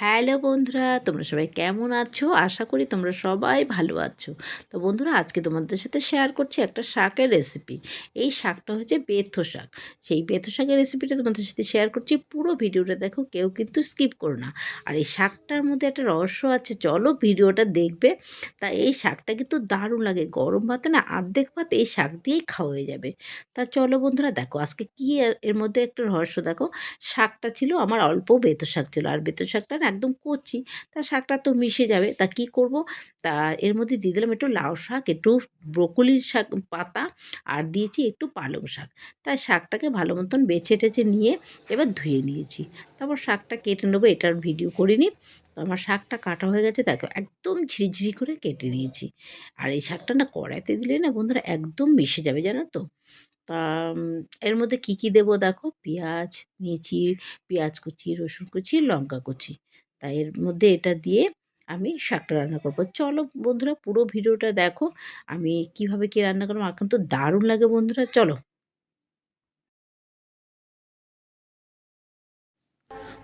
Hello বন্ধুরা, তোমরা সবাই কেমন আছো? আশা করি তোমরা সবাই ভালো আছো। তো বন্ধুরা, আজকে তোমাদের সাথে শেয়ার করছি একটা শাকের রেসিপি এই শাকটা হচ্ছে বেথো শাক। সেই বেথো শাকের রেসিপিটা তোমাদের সাথে শেয়ার করছি। পুরো ভিডিওটা দেখো, কেউ কিন্তু স্কিপ করো না। আর এই শাকটার মধ্যে একটা রহস্য আছে, চলো ভিডিওটা দেখবে। তা এই শাকটা কিন্তু দারুণ লাগে। গরম ভাতে না আর্ধেক ভাত এই শাক দিয়েই খাওয়া হয়ে যাবে। তা চলো বন্ধুরা, দেখো আজকে কী এর মধ্যে একটা রহস্য দেখো। শাকটা ছিল, আমার অল্প বেতো শাক ছিল। আর বেতো শাকটা না একদম কচি তা শাকটা তো মিশে যাবে, তা কি করব? তা এর মধ্যে দিয়ে দিলাম একটু লাউ শাক, একটু ব্রকলির শাক পাতা, আর দিয়েছি একটু পালং শাক। তাই শাকটাকে ভালো মতন বেছে টেছে নিয়ে এবার ধুয়ে নিয়েছি। তারপর শাকটা কেটে নেব এটার ভিডিও করিনি। তো আমার শাকটা কাটা হয়ে গেছে দেখো একদম ঝিরিঝিরি করে কেটে নিয়েছি। আর এই শাকটা না কড়াইতে দিলে না বন্ধুরা একদম মিশে যাবে, জানো তো? তা এর মধ্যে কি কি দেবো দেখো? পেঁয়াজ, নিয়েছি, পেঁয়াজ কুচি, রসুন কুচি, লঙ্কা কুচি। তাই এর মধ্যে এটা দিয়ে আমি শাকটা রান্না করব। চলো বন্ধুরা, পুরো ভিডিওটা দেখো। আমি কীভাবে কি রান্না করব? এখন তো দারুণ লাগে বন্ধুরা, চলো।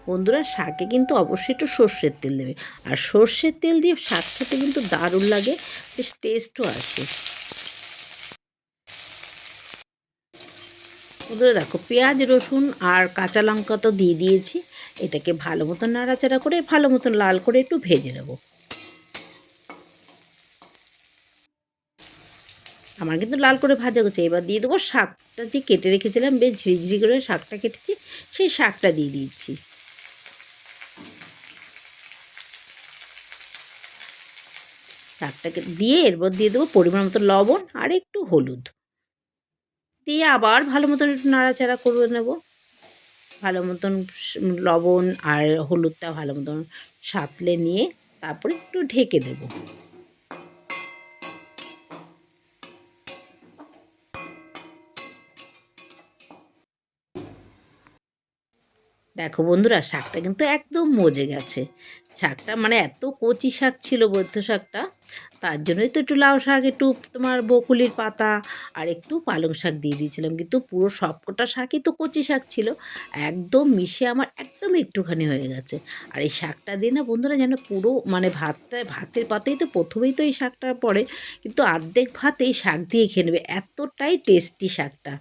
বন্ধুরা, শাকে কিন্তু অবশ্যই একটু সর্ষের তেল দেবে। আর সর্ষের তেল দিয়ে শাক খেতে কিন্তু দারুণ লাগে, বেশ টেস্টও আসে। বন্ধুরা দেখো, পেঁয়াজ, রসুন আর কাঁচা লঙ্কা তো দিয়ে দিয়েছি। এটাকে ভালো মতন নাড়াচাড়া করে, ভালো মতন লাল করে একটু ভেজে নেব। আমার কিন্তু লাল করে ভাজা করছে এবার দিয়ে দেবো শাকটা যে কেটে রেখেছিলাম, বেশ ঝিরিঝিরি করে শাকটা কেটেছি, সেই শাকটা দিয়ে দিচ্ছি। শাকটাকে দিয়ে এরপর দিয়ে দেবো পরিমাণ মতো লবণ আর একটু হলুদ। দিয়ে আবার ভালো মতন একটু নাড়াচাড়া করে নেব। ভালো মতন লবণ আর হলুদটা ভালো মতন সাঁতলে নিয়ে তারপরে একটু ঢেকে দেবো। দেখো বন্ধুরা, শাকটা কিন্তু একদম মজে গেছে। শাকটা মানে এত কচি শাক ছিল বৈদ্য শাকটা, তার জন্যই তো একটু লাউ শাক, একটু তোমার বকুলির পাতা আর একটু পালং শাক দিয়ে দিয়েছিলাম। কিন্তু পুরো সবকটা শাকই তো কচি শাক ছিল। একদম মিশে আমার একদম একটুখানি হয়ে গেছে। আর এই শাকটা দিয়ে না বন্ধুরা যেন পুরো মানে ভাতটা, ভাতের পাতেই তো প্রথমেই তো এই শাকটা পড়ে, কিন্তু অর্ধেক ভাত এই শাক দিয়ে খেয়ে নেবে। এতটাই টেস্টি শাকটা।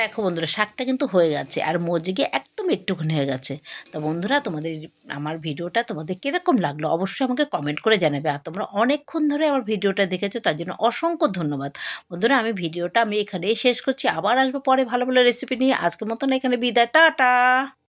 দেখো বন্ধুরা, শাকটা কিন্তু হয়ে গেছে আর মজিগে একদম একটুখানি হয়ে গেছে। তো বন্ধুরা, তোমাদের আমার ভিডিওটা তোমাদের কীরকম লাগল অবশ্যই আমাকে কমেন্ট করে জানাবে। আর তোমরা অনেকক্ষণ ধরে আমার ভিডিওটা দেখেছ, তার জন্য অসংখ্য ধন্যবাদ। বন্ধুরা, আমি ভিডিওটা আমি এখানেই শেষ করছি। আবার আসব পরে ভালো ভালো রেসিপি নিয়ে। আজকের মতন এখানে বিদায়। টাটা!